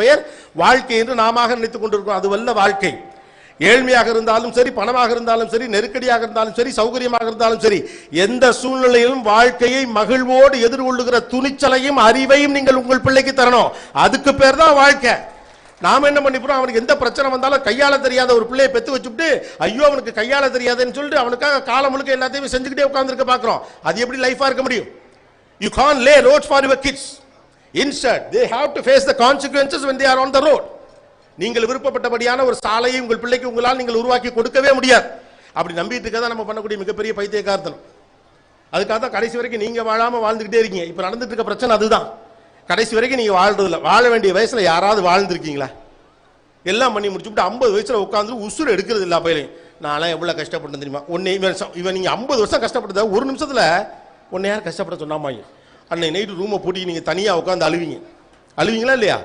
பெயர் வாழ்க்கை என்று நாம நினைத்துக் கொண்டிருக்கிறோம். அதுவல்ல வாழ்க்கை. ஏழ்மையாக இருந்தாலும் சரி பணமாக இருந்தாலும் சரி நெருக்கடியாக இருந்தாலும் சரி சௌகரியமாக இருந்தாலும் சரி எந்த சூழ்நிலையிலும் வாழ்க்கையை மகிழ்வோடு எதிர்கொள்ளுகிற துணிச்சலையும் அறிவையும் நீங்கள் உங்கள் பிள்ளைக்கு தரணும். அதுக்கு பேர் தான் வாழ்க்கை. நாம என்ன பண்ணிப்போம் அவனுக்கு எந்த பிரச்சனை வந்தாலும் கையாள தெரியாத ஒரு பிள்ளையை பெத்து வச்சுட்டு ஐயோ அவனுக்கு கையாள தெரியாதுன்னு சொல்லிட்டு அவனுக்காக காலம் முழுக்க எல்லாத்தையும் செஞ்சுக்கிட்டே உட்காந்துருக்க பாக்குறோம். அது எப்படி லைஃபா இருக்க முடியும்? You can lay road for your kids instead they have to face the consequences when they are on the road நீங்கள் விருப்பப்பட்டபடியான ஒரு சாலையை உங்கள் பிள்ளைக்கு உங்களால் நீங்கள் உருவாக்கி கொடுக்கவே முடியாது. அப்படி நம்பிட்டு இருக்கதான் நம்ம பண்ணக்கூடிய மிகப்பெரிய பைத்தியக்காரத்தனம். அதுக்காக தான் கடைசி வரைக்கும் நீங்க வாழாம வாழ்ந்துகிட்டே இருக்கீங்க. இப்போ நடந்துட்டு இருக்க பிரச்சனை அதுதான். கடைசி வரைக்கும் நீங்க வாழ்றதில்ல. வாழ வேண்டிய வயசுல யாராவது வாழ்ந்துருக்கீங்களா? எல்லாம் பண்ணி முடிச்சுட்டு ஐம்பது வயசுல உட்காந்து உசுறு எடுக்கிறது இல்லை பயிலையும் நான்லாம் எவ்வளவு கஷ்டப்பட்டேன் தெரியுமா? உன்னை இவன் இவன் நீங்க ஐம்பது வருஷம் கஷ்டப்பட்டத ஒரு நிமிஷத்துல உன்னை யார் கஷ்டப்பட சொன்னாமாயும் அன்னை நைட்டு ரூமை பூட்டி நீங்கள் தனியாக உட்காந்து அழுவீங்க. அழுவீங்களா இல்லையா?